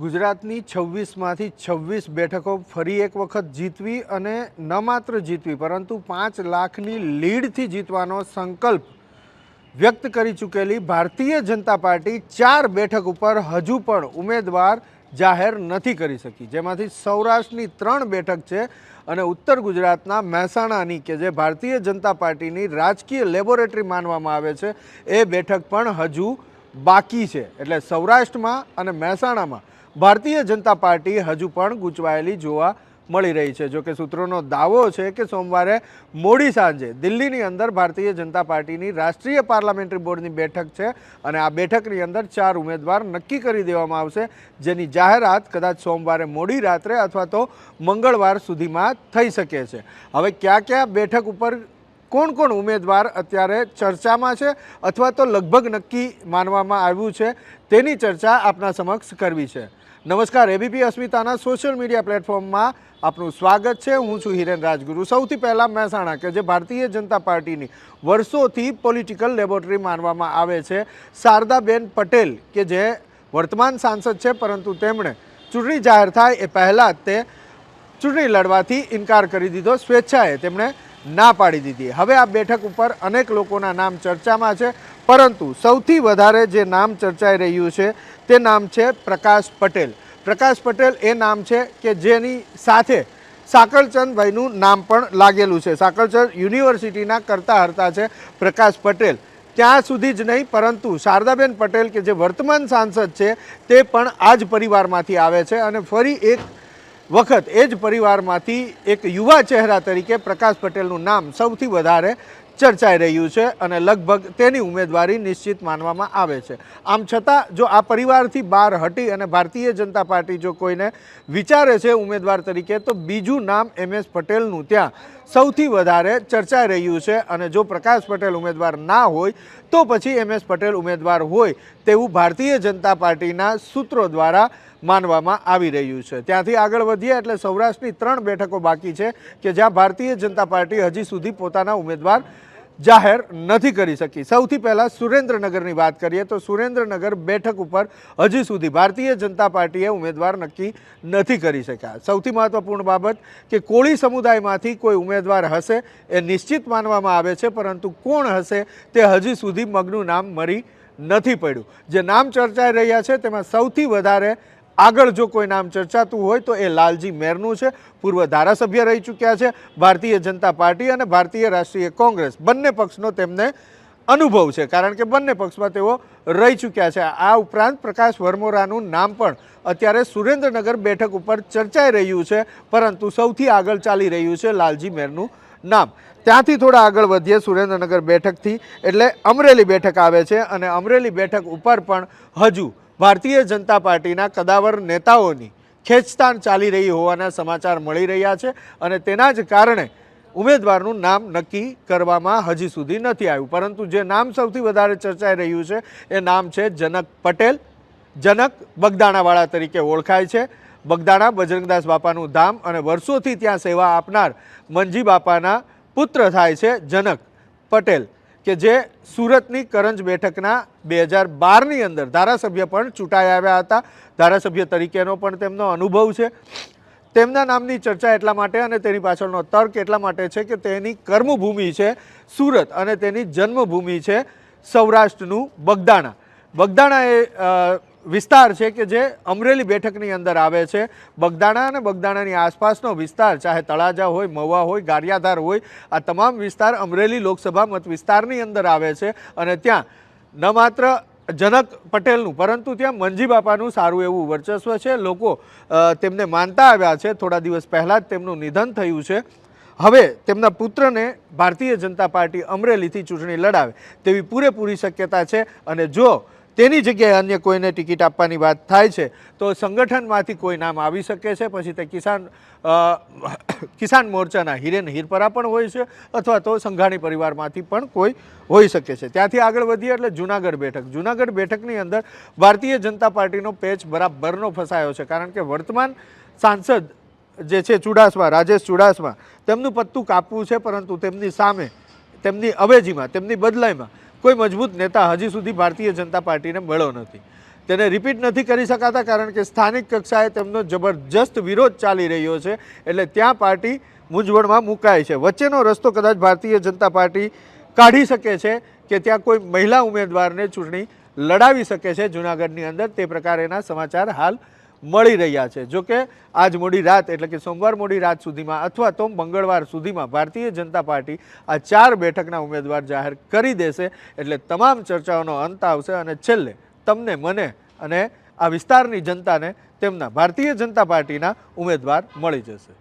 ગુજરાતની છવ્વીસમાંથી છવ્વીસ બેઠકો ફરી એક વખત જીતવી અને ન માત્ર જીતવી, પરંતુ પાંચ લાખની લીડથી જીતવાનો સંકલ્પ વ્યક્ત કરી ચૂકેલી ભારતીય જનતા પાર્ટી ચાર બેઠક ઉપર હજુ પણ ઉમેદવાર જાહેર નથી કરી શકી. જેમાંથી સૌરાષ્ટ્રની ત્રણ બેઠક છે અને ઉત્તર ગુજરાતના મહેસાણાની, કે જે ભારતીય જનતા પાર્ટીની રાજકીય લેબોરેટરી માનવામાં આવે છે, એ બેઠક પણ હજુ બાકી છે. એટલે સૌરાષ્ટ્રમાં અને મહેસાણામાં ભારતીય જનતા પાર્ટી હજુ પણ ગૂંચવાયેલી જોવા મળી રહી છે. જોકે સૂત્રોનો દાવો છે કે સોમવારે મોડી સાંજે દિલ્હીની અંદર ભારતીય જનતા પાર્ટીની રાષ્ટ્રીય પાર્લામેન્ટરી બોર્ડની બેઠક છે અને આ બેઠકની અંદર ચાર ઉમેદવાર નક્કી કરી દેવામાં આવશે, જેની જાહેરાત કદાચ સોમવારે મોડી રાત્રે અથવા તો મંગળવાર સુધીમાં થઈ શકે છે. હવે કયા કયા બેઠક ઉપર કોણ કોણ ઉમેદવાર અત્યારે ચર્ચામાં છે અથવા તો લગભગ નક્કી માનવામાં આવ્યું છે તેની ચર્ચા આપના સમક્ષ કરવી છે. નમસ્કાર એબીપી અસ્મિતાના સોશિયલ મીડિયા પ્લેટફોર્મમાં આપનું સ્વાગત છે. હું છું હિરેન રાજગુરુ. સૌથી પહેલાં મહેસાણા કે જે ભારતીય જનતા પાર્ટીની વર્ષોથી પોલિટિકલ લેબોરેટરી માનવામાં આવે છે, શારદાબેન પટેલ, કે જે વર્તમાન સાંસદ છે, પરંતુ તેમણે ચૂંટણી જાહેર થાય એ પહેલાં તે ચૂંટણી લડવાથી ઇનકાર કરી દીધો. સ્વેચ્છાએ તેમણે ના પાડી દીધી. હવે આ બેઠક ઉપર અનેક લોકોના નામ ચર્ચામાં છે, પરંતુ સૌથી વધારે જે નામ ચર્ચાઈ રહ્યું છે તે નામ છે પ્રકાશ પટેલ. પ્રકાશ પટેલ એ નામ છે કે જેની સાથે સાકરચંદભાઈનું નામ પણ લાગેલું છે. સાકરચંદ યુનિવર્સિટીના કરતા હરતા છે પ્રકાશ પટેલ. ત્યાં સુધી જ નહીં, પરંતુ શારદાબેન પટેલ કે જે વર્તમાન સાંસદ છે તે પણ આ જ પરિવારમાંથી આવે છે અને ફરી એક વખત એ જ પરિવારમાંથી એક યુવા ચહેરા તરીકે પ્રકાશ પટેલનું નામ સૌથી વધારે ચર્ચાઈ રહ્યું છે અને લગભગ તેની ઉમેદવારી નિશ્ચિત માનવામાં આવે છે. આમ છતાં, જો આ પરિવારથી બહાર હટી અને ભારતીય જનતા પાર્ટી જો કોઈને વિચારે છે ઉમેદવાર તરીકે, તો બીજું નામ એમ એસ પટેલનું ત્યાં સૌથી વધારે ચર્ચાઈ રહ્યું છે અને જો પ્રકાશ પટેલ ઉમેદવાર ના હોય, તો પછી એમ એસ પટેલ ઉમેદવાર હોય તેવું ભારતીય જનતા પાર્ટીના સૂત્રો દ્વારા માનવામાં આવી રહ્યું છે. ત્યાંથી આગળ વધીએ એટલે સૌરાષ્ટ્રની ત્રણ બેઠકો બાકી છે કે જ્યાં ભારતીય જનતા પાર્ટી હજી સુધી પોતાના ઉમેદવાર જાહેર નથી કરી શકી. સૌથી પહેલાં સુરેન્દ્રનગરની વાત કરીએ તો સુરેન્દ્રનગર બેઠક ઉપર હજી સુધી ભારતીય જનતા પાર્ટીએ ઉમેદવાર નક્કી નથી કરી શક્યા. સૌથી મહત્વપૂર્ણ બાબત કે કોળી સમુદાયમાંથી કોઈ ઉમેદવાર હશે એ નિશ્ચિત માનવામાં આવે છે, પરંતુ કોણ હશે તે હજી સુધી મગનું નામ મળી નથી પડ્યું. જે નામ ચર્ચાઈ રહ્યા છે તેમાં સૌથી વધારે આગળ જો કોઈ નામ ચર્ચાતું હોય તો એ લાલજી મેરનું છે. પૂર્વ ધારાસભ્ય રહી ચૂક્યા છે. ભારતીય જનતા પાર્ટી અને ભારતીય રાષ્ટ્રીય કોંગ્રેસ. બંને પક્ષનો તેમને અનુભવ છે. કારણ કે બંને પક્ષમાં તેઓ રહી ચૂક્યા છે. આ ઉપરાંત પ્રકાશ વર્મોરાનું નામ પણ અત્યારે સુરેન્દ્રનગર બેઠક ઉપર ચર્ચાઈ રહ્યું છે. પરંતુ સૌથી આગળ ચાલી રહ્યું છે લાલજી મેરનું નામ. ત્યાંથી થોડા આગળ વધીએ સુરેન્દ્રનગર બેઠકથી. એટલે અમરેલી બેઠક આવે છે અને અમરેલી બેઠક ઉપર પણ હજુ ભારતીય જનતા પાર્ટીના કદાવર નેતાઓની ખેંચતાણ ચાલી રહી હોવાના સમાચાર મળી રહ્યા છે અને તેના જ કારણે ઉમેદવારનું નામ નક્કી કરવામાં હજી સુધી નથી આવ્યું. પરંતુ જે નામ સૌથી વધારે ચર્ચાઈ રહ્યું છે, એ નામ છે જનક પટેલ. જનક બગદાણાવાળા તરીકે ઓળખાય છે. બગદાણા બજરંગદાસ બાપાનું ધામ અને વર્ષોથી ત્યાં સેવા આપનાર મંજી બાપાના પુત્ર થાય છે જનક પટેલ. કે જે સુરતની કરંજ બેઠકના બે હજાર બારની અંદર ધારાસભ્ય પણ ચૂંટાઈ આવ્યા હતા. ધારાસભ્ય તરીકેનો પણ તેમનો અનુભવ છે. તેમના નામની ચર્ચા એટલા માટે અને તેની પાછળનો તર્ક એટલા માટે છે કે તેની કર્મભૂમિ છે સુરત અને તેની જન્મભૂમિ છે સૌરાષ્ટ્રનું બગદાણા. બગદાણા એ વિસ્તાર છે કે જે અમરેલી બેઠકની અંદર આવે છે. બગદાણા અને બગદાણાની આસપાસનો વિસ્તાર, ચાહે તળાજા હોય મવા હોય, ગારિયાધાર હોય, આ તમામ વિસ્તાર અમરેલી લોકસભા મત વિસ્તારની અંદર આવે છે અને ત્યાં ન માત્ર જનક પટેલનું, પરંતુ ત્યાં મંજી બાપાનું સારું એવું વર્ચસ્વ છે. લોકો તેમને માનતા આવ્યા છે. થોડા દિવસ પહેલાં જ તેમનું નિધન થયું છે. હવે તેમના પુત્રને ભારતીય જનતા પાર્ટી અમરેલીથી ચૂંટણી લડાવે તેવી પૂરેપૂરી શક્યતા છે અને જો તેની જગ્યાએ અન્ય કોઈને ટિકિટ આપવાની વાત થાય છે, તો સંગઠનમાંથી કોઈ નામ આવી શકે છે? પછી તે કિસાન કિસાન મોરચાના હિરેન હિરપરા પણ હોય છે, અથવા તો સંઘાણી પરિવારમાંથી પણ કોઈ હોઈ શકે છે. ત્યાંથી આગળ વધીએ એટલે જુનાગઢ બેઠક. જુનાગઢ બેઠકની અંદર ભારતીય જનતા પાર્ટીનો પેચ બરાબરનો ફસાયો છે, કારણ કે વર્તમાન સાંસદ જે છે ચુડાસમા, રાજેશ ચુડાસમા, તેમનું પત્તું કાપવું છે, પરંતુ તેમની સામે, તેમની અવેજીમાં, તેમની બદલાઈમાં કોઈ મજબૂત નેતા હજી સુધી ભારતીય જનતા પાર્ટીને મળ્યો નથી. તેને રિપીટ નથી કરી શકાતા કારણ કે સ્થાનિક કક્ષાએ તેમનો જબરજસ્ત વિરોધ ચાલી રહ્યો છે એટલે ત્યાં પાર્ટી મૂંઝવણમાં મુકાય છે. વચ્ચેનો રસ્તો કદાચ ભારતીય જનતા પાર્ટી કાઢી શકે છે કે ત્યાં કોઈ મહિલા ઉમેદવારને ચૂંટણી લડાવી શકે છે જૂનાગઢની અંદર. તે પ્રકારેના સમાચાર હાલ મળી રહ્યા છે. જોકે આજ મોડી રાત, એટલે કે સોમવાર મોડી રાત સુધીમાં અથવા તો મંગળવાર સુધીમાં ભારતીય જનતા પાર્ટી આ ચાર બેઠકના ઉમેદવાર જાહેર કરી દેશે. એટલે તમામ ચર્ચાઓનો અંત આવશે અને છેલ્લે તમને, મને અને આ વિસ્તારની જનતાને તેમના ભારતીય જનતા પાર્ટીના ઉમેદવાર મળી જશે.